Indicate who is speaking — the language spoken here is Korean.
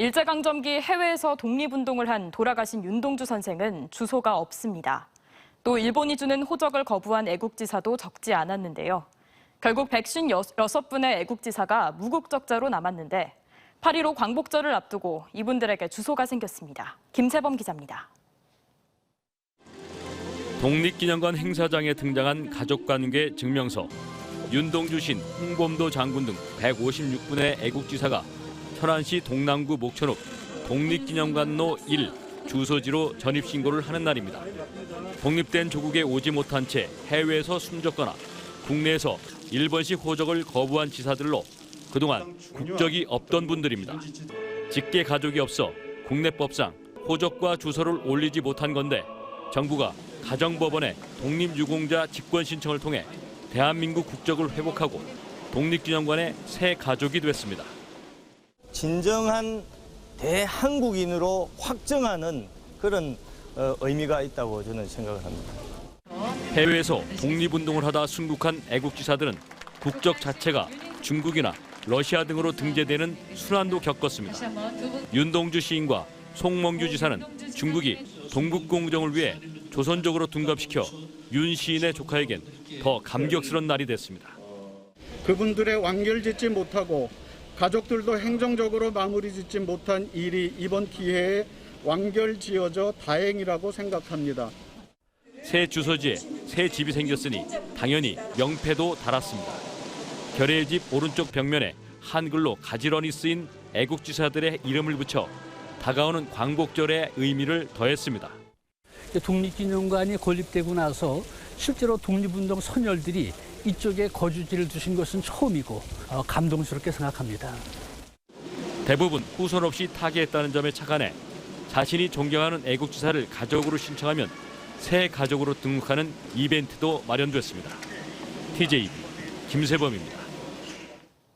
Speaker 1: 일제강점기 해외에서 독립운동을 한 돌아가신 윤동주 선생은 주소가 없습니다. 또 일본이 주는 호적을 거부한 애국지사도 적지 않았는데요. 결국 156분의 애국지사가 무국적자로 남았는데 8.15 광복절을 앞두고 이분들에게 주소가 생겼습니다. 김세범 기자입니다.
Speaker 2: 독립기념관 행사장에 등장한 가족관계 증명서, 윤동주 신, 홍범도 장군 등 156분의 애국지사가 천안시 동남구 목천읍 독립기념관로 1 주소지로 전입신고를 하는 날입니다. 독립된 조국에 오지 못한 채 해외에서 숨졌거나 국내에서 일본식 호적을 거부한 지사들로 그동안 국적이 없던 분들입니다. 직계 가족이 없어 국내법상 호적과 주소를 올리지 못한 건데 정부가 가정법원에 독립유공자 직권 신청을 통해 대한민국 국적을 회복하고 독립기념관의 새 가족이 됐습니다.
Speaker 3: 진정한 대한국인으로 확정하는 그런 어, 의미가 있다고 저는 생각을 합니다.
Speaker 2: 해외에서 독립운동을 하다 순국한 애국지사들은 국적 자체가 중국이나 러시아 등으로 등재되는 순환도 겪었습니다. 윤동주 시인과 송몽규 지사는 중국이 동북공정을 위해 조선족으로 둔갑시켜 윤 시인의 조카에겐 더 감격스러운 날이 됐습니다.
Speaker 4: 그분들의 완결 짓지 못하고 가족들도 행정적으로 마무리 짓지 못한 일이 이번 기회에 완결 지어져 다행이라고 생각합니다.
Speaker 2: 새 주소지에 새 집이 생겼으니 당연히 명패도 달았습니다. 결의 집 오른쪽 벽면에 한글로 가지런히 쓰인 애국지사들의 이름을 붙여 다가오는 광복절의 의미를 더했습니다.
Speaker 5: 독립기념관이 건립되고 나서 실제로 독립운동 선열들이 이쪽에 거주지를 두신 것은 처음이고 어, 감동스럽게 생각합니다.
Speaker 2: 대부분 후손 없이 타계했다는 점에 착안해 자신이 존경하는 애국지사를 가족으로 신청하면 새 가족으로 등록하는 이벤트도 마련됐습니다. TJB 김세범입니다.